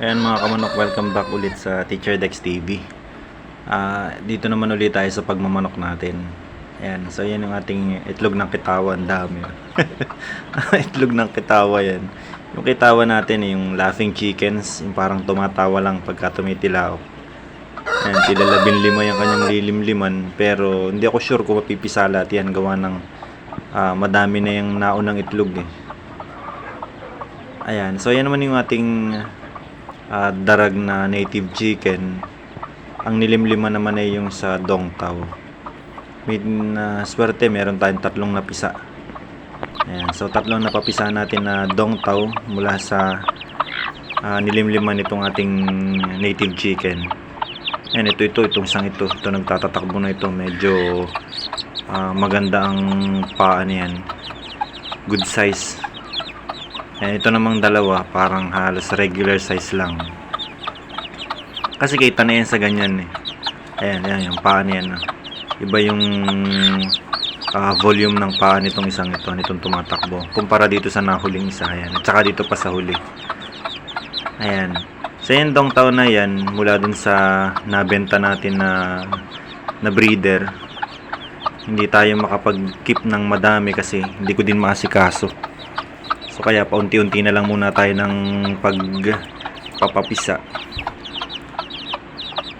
Ayan mga kamanok, welcome back ulit sa Teacher Dex TV. Ah, dito naman ulit tayo sa pagmamanok natin. Ayan, so yan yung ating itlog ng kitawa, ang dami. itlog ng kitawa yan. Yung kitawa natin, yung laughing chickens, yung parang tumatawa lang pagka tumitilaw. Ayan, tila labing lima yung kanyang lilimliman, pero hindi ako sure kung mapipisala at yan gawa ng ah, madami na yung naunang itlog eh. Ayan, so yan naman yung ating ah, darag na native chicken. Ang nilimlima naman ay yung sa Dongtao. May na swerte, meron tayong tatlong napisa. Ayan, so tatlong napapisa natin na Dongtao mula sa ah, nilimlima nitong ating native chicken. Ayan, ito, ito, itong isang ito. Ito, nagtatatakbo na ito. Medyo ah, maganda ang paa niyan. Good size. Ayan, ito namang dalawa, parang halos regular size lang. Kasi kita na yan sa ganyan eh. Ayan, ayan, yung paa niyan. ah. Iba yung ah, volume ng paa nitong isang ito, nitong tumatakbo. Kumpara dito sa nahuling isa, ayan. At saka dito pa sa huli. Ayan. Sa yan dong taon na yan, mula dun sa nabenta natin na na breeder, hindi tayo makapag-keep ng madami kasi hindi ko din maasikaso. So kaya paunti-unti na lang muna tayo ng pagpapapisa.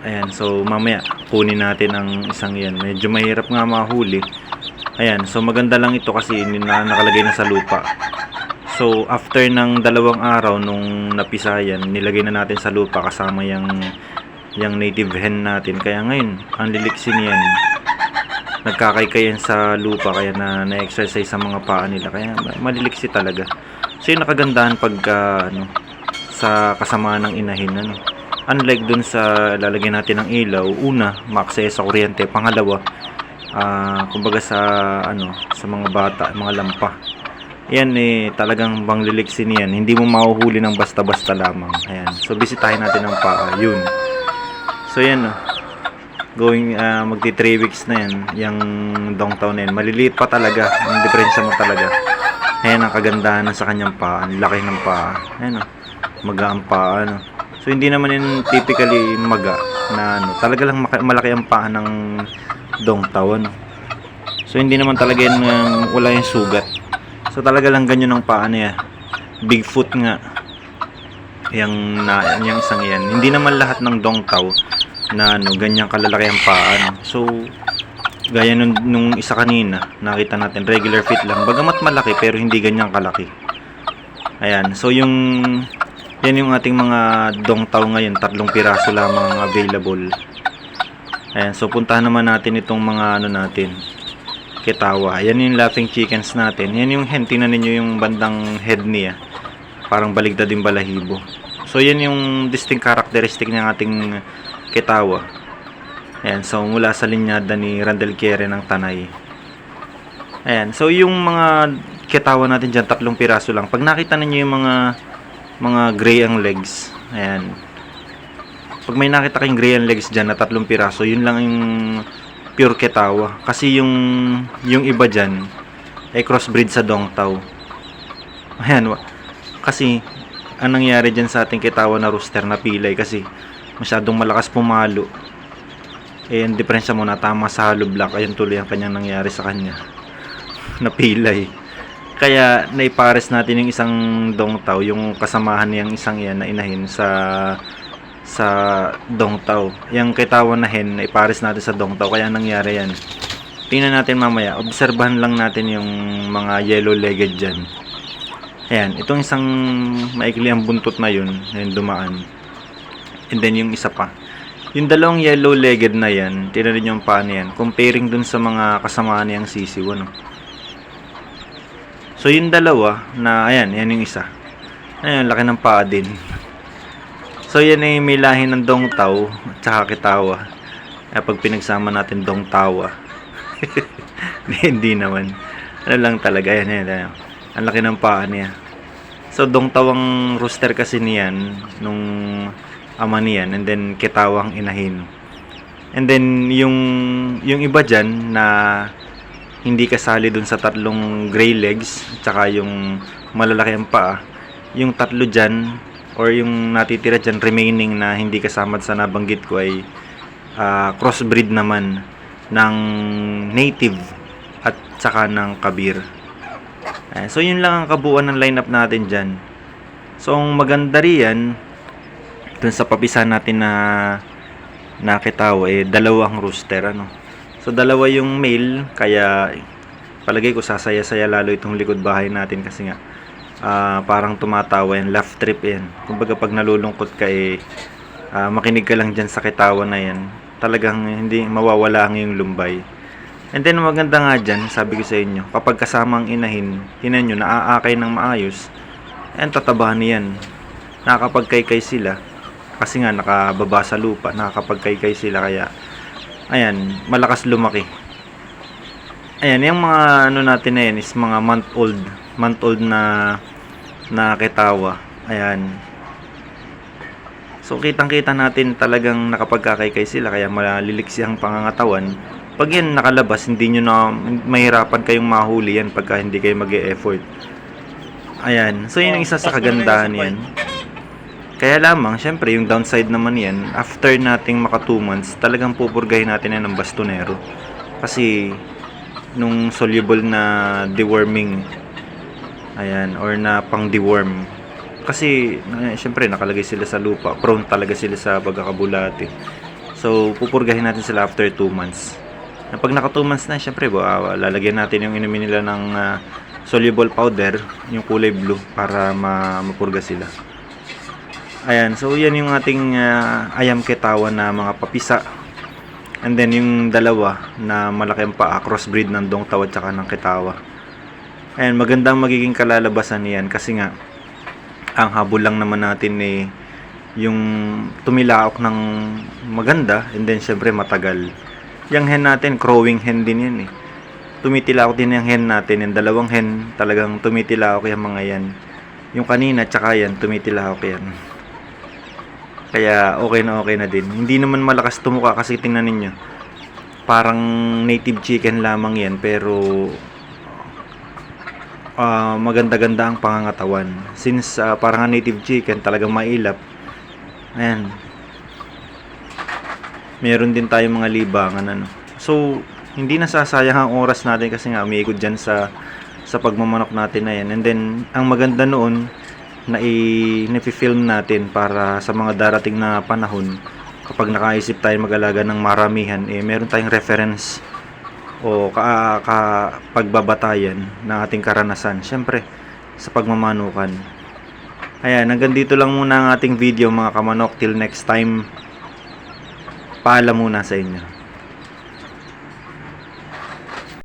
Ayan, so mamaya kunin natin ang isang yan. Medyo mahirap nga mahuli. Ayan, so maganda lang ito kasi na nakalagay na sa lupa. So after ng dalawang araw nung napisa yan, nilagay na natin sa lupa kasama yung yung native hen natin. Kaya ngayon, ang liliksi niyan, nagkakaikayan sa lupa kaya na na-exercise sa mga paa nila. Kaya maliliksi talaga. So yung nakagandahan pagka ano, sa kasamaan ng inahin ano. Unlike dun sa lalagyan natin ng ilaw, una, ma-access sa kuryente, pangalawa, ah kumbaga sa ano, sa mga bata, mga lampa. Yan eh talagang bangliliksin yan. Hindi mo mahuhuli ng basta-basta lamang. Ayan. So bisitahin natin ang paa. Yun. So yan oh. Going ah, magti 3 weeks na yan, yung dongtaw na yan. Maliliit pa talaga. Ang diferensya mo talaga. Ayan ang kagandahan ng sa kanyang paa. Ang laki ng paa. Ayan oh. Maga ang paa ano. So hindi naman yun typically maga na ano. Talaga lang malaki ang paa ng dongtaw ano. So hindi naman talaga yan um, wala yung sugat. So talaga lang ganyan ang paa niya. Bigfoot nga. Yang na yang isang yan. Hindi naman lahat ng dongtaw na ano ganyan kalalaki ang paa. ano. So gaya nung, nung isa kanina, nakita natin regular fit lang. Bagamat malaki pero hindi ganyan kalaki. Ayan. So yung yan yung ating mga dongtaw ngayon, tatlong piraso lamang ang available. Ayan, so puntahan naman natin itong mga ano natin, kitawa. Yan yung laughing chickens natin. Yan yung hen, tingnan ninyo yung bandang head niya. Parang baligtad din balahibo. So yan yung distinct characteristic ng ating kitawa. Ayan, so mula sa linyada ni Randall Kere ng Tanay. Ayan, so yung mga kitawa natin dyan, tatlong piraso lang. Pag nakita ninyo yung mga mga gray ang legs, ayan. Pag may nakita kayong gray ang legs dyan na tatlong piraso, yun lang yung pure ketawa. Kasi yung yung iba dyan ay crossbreed sa dongtaw. Ayan, kasi ang nangyari dyan sa ating ketawa na rooster na pilay kasi masyadong malakas pumalo. Eh, ang diferensya mo na tama sa hollow block, ayun tuloy ang kanyang nangyari sa kanya. Napilay. Kaya naipares natin yung isang dongtaw, yung kasamahan niyang isang yan na inahin sa sa dongtaw. Yung kitawan na hen, ipares natin sa dongtaw. Kaya nangyari yan. Tingnan natin mamaya. Obserbahan lang natin yung mga yellow-legged dyan. Ayan, itong isang maikli ang buntot na yun, yung dumaan. And then yung isa pa. Yung dalawang yellow-legged na yan, tingnan niyo yung paa niyan. Comparing dun sa mga kasama niyang sisiw, ano. So yung dalawa na ayan, yan yung isa. Ayan, laki ng paa din. So yan ay may lahi ng dongtaw at saka kitawa. Kaya pag pinagsama natin dongtawa. hindi naman. Ano lang talaga yan, yan, yan. Ang laki ng paa niya. So dongtawang rooster kasi niyan nung ama niyan and then kitawang inahin. And then yung yung iba diyan na hindi kasali dun sa tatlong gray legs tsaka yung malalaki ang paa yung tatlo dyan or yung natitira dyan remaining na hindi kasama sa nabanggit ko ay ah, crossbreed naman ng native at saka ng kabir. Ayan, so yun lang ang kabuuan ng lineup natin dyan. So ang maganda riyan dun sa papisa natin na nakitaw eh dalawang rooster ano. So dalawa yung male kaya palagay ko sasaya-saya lalo itong likod bahay natin kasi nga ah, parang tumatawa yan, laugh trip yan. Kumbaga pag nalulungkot ka eh ah, makinig ka lang dyan sa kitawan na yan. Talagang hindi mawawala ang iyong lumbay. And then maganda nga dyan, sabi ko sa inyo, kapag kasama ang inahin, tinan nyo, naaakay ng maayos, and tatabahan niyan. Nakakapagkaykay sila. Kasi nga nakababa sa lupa, nakakapagkaykay sila kaya ayan, malakas lumaki. Ayan, yung mga ano natin na yan is mga month old, month old na na kitawa. Ayan. So kitang-kita natin talagang nakapagkakaykay sila kaya maliliksi ang pangangatawan. Pag yan nakalabas, hindi nyo na mahirapan kayong mahuli yan pagka hindi kayo mag effort Ayan. So yun ang isa sa kagandahan yan. Kaya lamang, syempre, yung downside naman yan, after nating maka 2 months, talagang pupurgahin natin yan ng bastonero. Kasi, nung soluble na deworming, ayan, or na pang deworm, kasi, eh, syempre, nakalagay sila sa lupa, prone talaga sila sa pagkakabulati. So, pupurgahin natin sila after 2 months. Na pag naka 2 months na, syempre, ba, lalagyan natin yung inumin nila ng ah, soluble powder, yung kulay blue, para ma mapurga sila. Ayan, so yan yung ating ah, ayam ketawan na mga papisa. And then yung dalawa na malaki ang paa, crossbreed ng dongtaw at saka ng ketawa. Ayan, magandang magiging kalalabasan niyan kasi nga ang habol lang naman natin eh yung tumilaok ng maganda and then syempre matagal. Yung hen natin, crowing hen din yan eh. Tumitilaok din yung hen natin, yung dalawang hen talagang tumitilaok yung mga yan. Yung kanina tsaka yan, tumitilaok yan. Kaya okay na okay na din. Hindi naman malakas tumuka kasi tingnan ninyo. Parang native chicken lamang yan pero ah, maganda-ganda ang pangangatawan. Since ah, parang native chicken talagang mailap. Ayan. Meron din tayong mga libangan ano. So, hindi nasasayang ang oras natin kasi nga umiikot dyan sa sa pagmamanok natin na yan. And then, ang maganda noon, na i-film natin para sa mga darating na panahon kapag nakaisip tayo mag-alaga ng maramihan eh meron tayong reference o ka, ka pagbabatayan ng ating karanasan. Syempre sa pagmamanukan. Ayan hanggang dito lang muna ang ating video mga kamanok. Till next time paalam muna sa inyo